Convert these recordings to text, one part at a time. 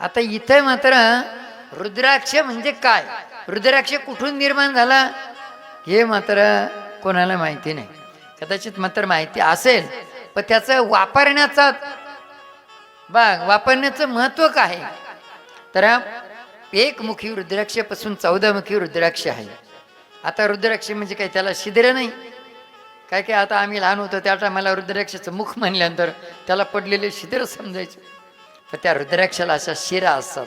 आता इथे मात्र रुद्राक्ष म्हणजे काय? रुद्राक्ष कुठून निर्माण झाला? हे मात्र कोणाला माहिती नाही. कदाचित मात्र माहिती असेल पण त्याचं वापरण्याचा बघ वापरण्याचं महत्त्व काय? तर एकमुखी रुद्राक्षापासून चौदामुखी रुद्राक्ष आहे. आता रुद्राक्ष म्हणजे काय? त्याला शिद्र नाही. काय काय आता आम्ही लहान होतो त्या टायमाला रुद्राक्षाचं मुख म्हणल्यानंतर त्याला पडलेले शिद्र समजायचे. तर त्या रुद्राक्षाला अशा शिरा असतात.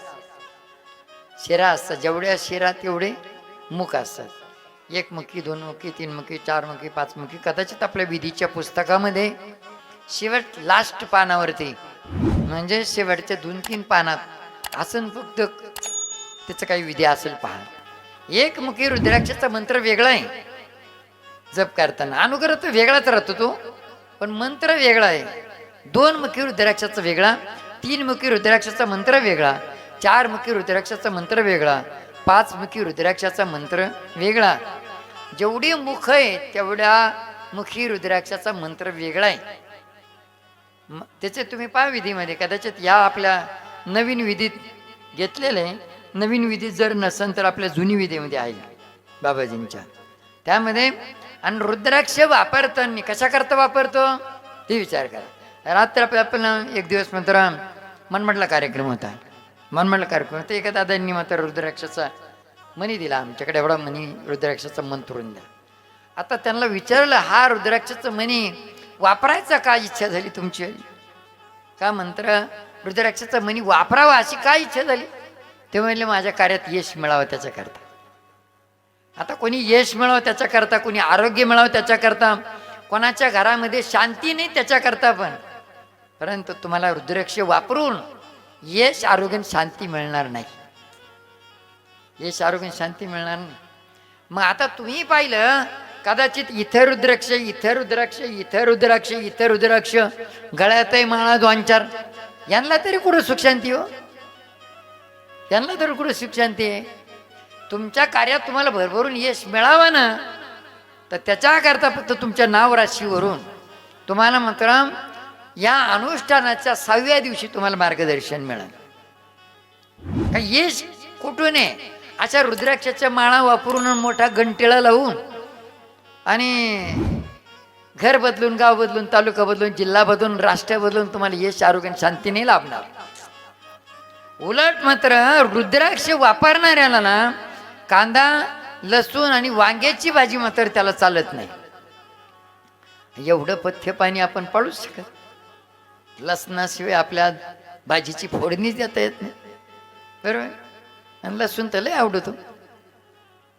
शिरा असतात. जेवढ्या शिरा तेवढे मुख असतात. एक मुखी दोन मुखी तीन मुखी चार मुखी पाच मुखी कदाचित आपल्या विधीच्या पुस्तकामध्ये शेवट लास्ट पानावरती म्हणजे शेवटच्या दोन तीन पानात आसन फक्त त्याचं काही विधी असेल पहा. एक मुखी रुद्राक्षाचा मंत्र वेगळा आहे. जप करताना. अनुग्रह तर वेगळाच राहतो तो पण मंत्र वेगळा आहे. दोन मुखी रुद्राक्षाचा वेगळा तीन मुखी रुद्राक्षाचा मंत्र वेगळा चार मुखी रुद्राक्षाचा मंत्र वेगळा पाच मुखी रुद्राक्षाचा मंत्र वेगळा. जेवढी मुख आहे तेवढ्या मुखी रुद्राक्षाचा मंत्र वेगळा आहे. त्याचे तुम्ही पहा विधीमध्ये कदाचित या आपल्या नवीन विधीत घेतलेले नवीन विधीत जर नसन तर आपल्या जुनी विधीमध्ये आहे बाबाजींच्या. त्यामध्ये आणि रुद्राक्ष वापरताना कशा करता वापरतो? ते विचार करा. रात्र आपल्या आपण एक दिवस मात्र मनमडला कार्यक्रम होता. मनमडला कार्यक्रम होता. एका दादांनी मात्र रुद्राक्षाचा मनी दिला. आमच्याकडे एवढा मनी रुद्राक्षाचा मंत्रून द्या. आता त्यांना विचारलं हा रुद्राक्षाचं मनी वापरायचा का? इच्छा झाली तुमची? का मंत्र? रुद्राक्षाचा मनी वापरावा अशी काय इच्छा झाली? ते म्हणले माझ्या कार्यात यश मिळावं त्याच्याकरता. आता कोणी यश मिळावं त्याच्याकरता कोणी आरोग्य मिळावं त्याच्याकरता कोणाच्या घरामध्ये शांती नाही त्याच्याकरता पण. परंतु तुम्हाला रुद्राक्ष वापरून यश आरोग्य शांती मिळणार नाही. यश आरोग्य शांती मिळणार नाही. मग आता तुम्ही पाहिलं कदाचित इथं रुद्राक्ष इथं रुद्राक्ष इथं रुद्राक्ष इथं रुद्राक्ष गळ्यातही माळा दोन यांना तरी कुठं सुखशांती हो? यांना तरी कुठं सुखशांती आहे? तुमच्या कार्यात तुम्हाला भरभरून यश मिळावं ना तर त्याच्याकरता फक्त तुमच्या नाव राशीवरून. तुम्हाला मात्र या अनुष्ठानाच्या सहाव्या दिवशी तुम्हाला मार्गदर्शन मिळेल. यश कुठून आहे? अशा रुद्राक्षाच्या माळा वापरून मोठा घंटेळा लावून आणि घर बदलून गाव बदलून तालुका बदलून जिल्हा बदलून राष्ट्र बदलून तुम्हाला यश आरोग्य आणि शांती नाही लाभणार. उलट मात्र रुद्राक्ष वापरणाऱ्याला ना कांदा लसूण आणि वांग्याची भाजी मात्र त्याला चालत नाही. एवढं पथ्य पाणी आपण पाळूच शकत लसणाशिवाय आपल्या भाजीची फोडणीच देता येत नाही. बरोबर? आणि लसूण तर लय आवडतो.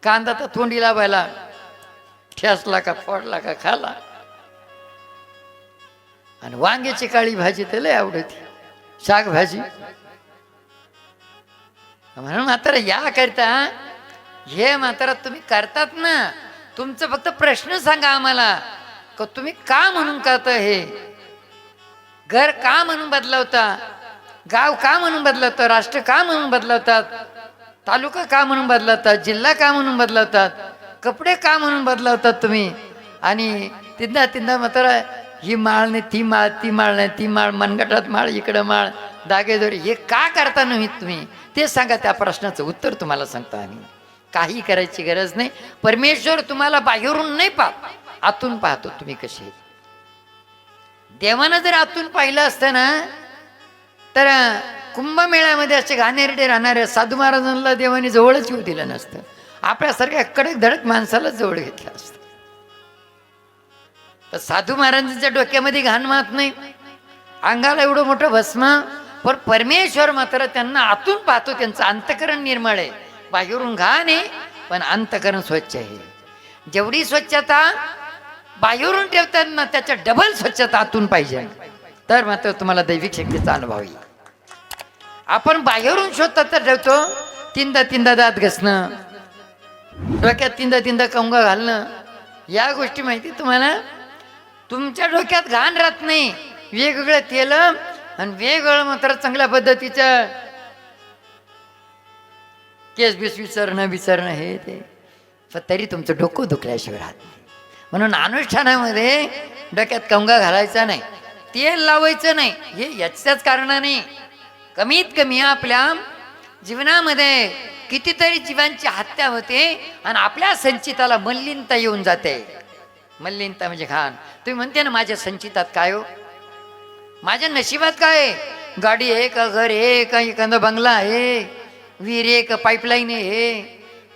कांदा तर तोंडी लावायला ठेसला का फोडला का खाला. आणि वांग्याची काळी भाजी तर लय आवडते. शाकभाजी म्हणून मात्र या करता हे मात्र तुम्ही करतात ना. तुमचं फक्त प्रश्न सांगा आम्हाला. का तुम्ही का म्हणून करता हे? घर का म्हणून बदलवता गाव का म्हणून बदलवतं राष्ट्र का म्हणून बदलवतात? तालुका का म्हणून बदलवतात? जिल्हा का म्हणून बदलवतात? कपडे का म्हणून बदलवतात तुम्ही? आणि तिंदा तिंदा मात्र ही माळ नाही ती माळ ती माळ नाही ती माळ मनगटात माळ इकडं माळ दागेदोरी हे का करता नाही तुम्ही? ते सांगा त्या प्रश्नाचं उत्तर तुम्हाला सांगतो आम्ही. काही करायची गरज नाही. परमेश्वर तुम्हाला बाहेरून नाही पाहत. आतून पाहतो तुम्ही कसे देवानं जर आतून पाहिलं असतं ना तर कुंभमेळ्यामध्ये असे घाणेरडे राहणाऱ्या साधू महाराजांना देवाने जवळच येऊ दिलं नसतं. आपल्यासारख्या कडक धडक माणसाला जवळ घेतलं असतं. तर साधू महाराजांच्या डोक्यामध्ये घाण मात नाही. अंगाला एवढं मोठं भस्म पण परमेश्वर मात्र त्यांना आतून पाहतो त्यांचं अंतकरण निर्मळ आहे. बाहेरून घाण आहे पण अंतकरण स्वच्छ आहे. जेवढी स्वच्छता बाहेरून ठेवताना त्याच्या डबल स्वच्छता आतून पाहिजे. तर मात्र तुम्हाला दैविक शक्तीचा अनुभव येईल. आपण बाहेरून शोधतात तर ठेवतो. तीनदा तीनदा दात घसणं डोक्यात तीनदा तीनदा कंग घालणं या गोष्टी माहिती तुम्हाला? तुमच्या डोक्यात घाण राहत नाही. वेगवेगळं तेल आणि वेगवेगळं मात्र चांगल्या पद्धतीचं केस बिस विसरणं विसरणं हे ते. पण तरी तुमचं डोकं दुखल्याशिवाय राहत नाही. म्हणून अनुष्ठानामध्ये डोक्यात कंगा घालायचा नाही तेल लावायचं नाही हे याच्याच कारणाने कमीत कमी आपल्या जीवनामध्ये कितीतरी जीवांची हत्या होते आणि आपल्या संचिताला मल्लिनता येऊन जाते. मल्लिनता म्हणजे घाण. तुम्ही म्हणते ना माझ्या संचितात काय हो? माझ्या नशिबात काय आहे? गाडी आहे का घर आहे का एखादा बंगला आहे विहीर आहे का पाईपलाईन आहे.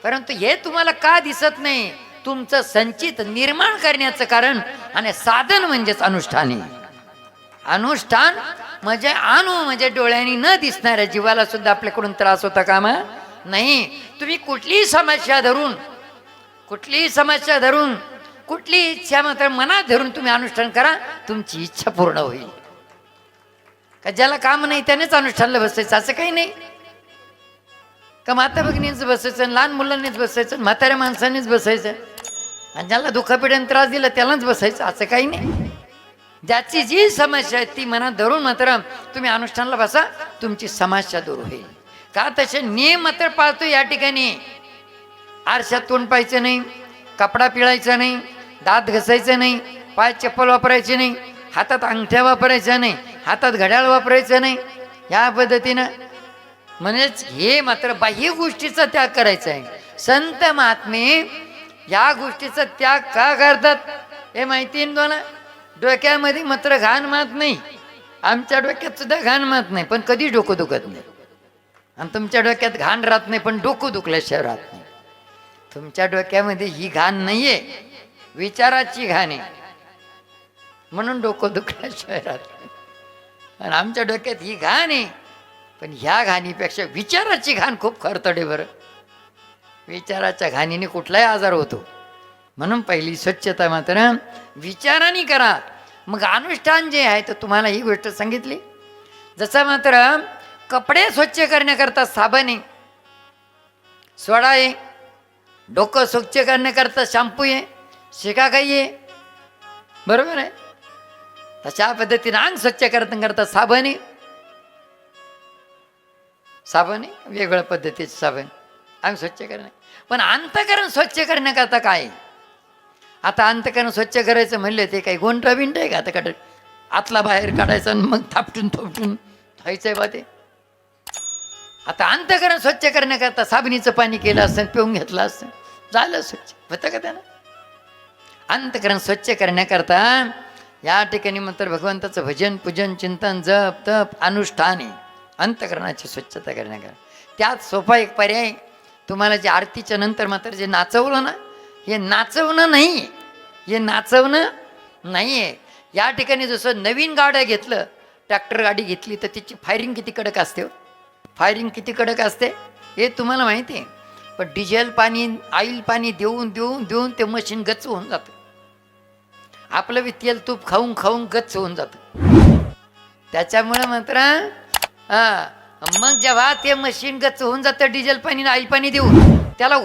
परंतु हे तुम्हाला का दिसत नाही? तुमचं संचित निर्माण करण्याचं कारण आणि साधन म्हणजेच अनुष्ठान अनुष्ठान म्हणजे आणू म्हणजे डोळ्यांनी न दिसणाऱ्या जीवाला सुद्धा आपल्याकडून त्रास होता कामा नाही. तुम्ही कुठलीही समस्या धरून कुठलीही समस्या धरून कुठली इच्छा मात्र मनात धरून तुम्ही अनुष्ठान करा तुमची इच्छा पूर्ण होईल. का ज्याला काम नाही त्यानेच अनुष्ठानला बसायचं असं काही नाही. का माता भगिनीच बसायचं लहान मुलांनीच बसायचं म्हाताऱ्या माणसांनीच बसायचं? आणि ज्याला दुखापीडन त्रास दिला त्यालाच बसायचं असं काही नाही. ज्याची जी समस्या आहे ती मनात धरून मात्र तुम्ही अनुष्ठानला बसा तुमची समस्या दूर होईल. का तसे नियम मात्र पाळतो या ठिकाणी. आरशात तोंड पाहायचं नाही कपडा पिळायचा नाही दात घसायचं नाही पाय चप्पल वापरायची नाही हातात अंगठ्या वापरायच्या नाही हातात घड्याळ वापरायचं नाही. या पद्धतीनं म्हणजेच हे मात्र बाह्य गोष्टीचा त्याग करायचा आहे. संत महात्मे या गोष्टीचा त्याग का करतात हे माहिती आहे ना तुम्हाला? डोक्यामध्ये मात्र घाण मात नाही. आमच्या डोक्यात सुद्धा घाण मात नाही पण कधी डोकं दुखत नाही. आणि तुमच्या डोक्यात घाण राहत नाही पण डोकं दुखल्याशिवाय राहत नाही. तुमच्या डोक्यामध्ये ही घाण नाहीये. विचाराची घाण आहे. म्हणून डोकं दुखल्याशिवाय राहत नाही. आणि आमच्या डोक्यात ही घाण आहे. पण ह्या घाणीपेक्षा विचाराची घाण खूप खरतडे बरं. विचाराच्या घाणीने कुठलाही आजार होतो. म्हणून पहिली स्वच्छता मात्र विचाराने करा. मग अनुष्ठान जे आहे तर तुम्हाला ही गोष्ट सांगितली. जसं मात्र कपडे स्वच्छ करण्याकरता साबण आहे सोडा आहे डोकं स्वच्छ करण्याकरता शॅम्पू आहे शिकाकाई आहे. बरोबर आहे? तशा पद्धतीने अंग स्वच्छ करण्याकरता साबण आहे. साबण आहे वेगवेगळ्या पद्धतीचं साबण. अंग स्वच्छ करणे पण अंतकरण स्वच्छ करण्याकरता काय? आता अंतकरण स्वच्छ करायचं म्हणलं ते काही गोंडा बिंड आहे का? आता कट आतला बाहेर काढायचं आणि मग थापटून थोपटून व्हायचंय बा ते. आता अंतकरण स्वच्छ करण्याकरता साबणीचं पाणी केलं असतं पिऊन घेतलं असतं झालं स्वच्छ. होतं का त्यानं? अंतकरण स्वच्छ करण्याकरता या ठिकाणी मात्र भगवंताचं भजन पूजन चिंतन जप तप अनुष्ठान आहे अंतकरणाची स्वच्छता करण्याकरता. त्यात सोपा एक पर्याय तुम्हाला जे आरतीच्या नंतर मात्र जे नाचवलं ना हे नाचवणं नाही. हे नाचवणं नाही आहे या ठिकाणी जसं नवीन गाड्या घेतलं ट्रॅक्टर गाडी घेतली तर तिची फायरिंग किती कडक असते हो? फायरिंग किती कडक असते? हे तुम्हाला माहिती आहे. पण डिझेल पाणी ऑइल पाणी देऊन देऊन देऊन ते मशीन गच्च होऊन जातं. आपलं बी तेल तूप खाऊन खाऊन गच्च होऊन जातं. त्याच्यामुळं मात्र हां मग जेव्हा ते मशीन गच्च होऊन जातं डिझेल पाणी ऑइल पाणी देऊन त्याला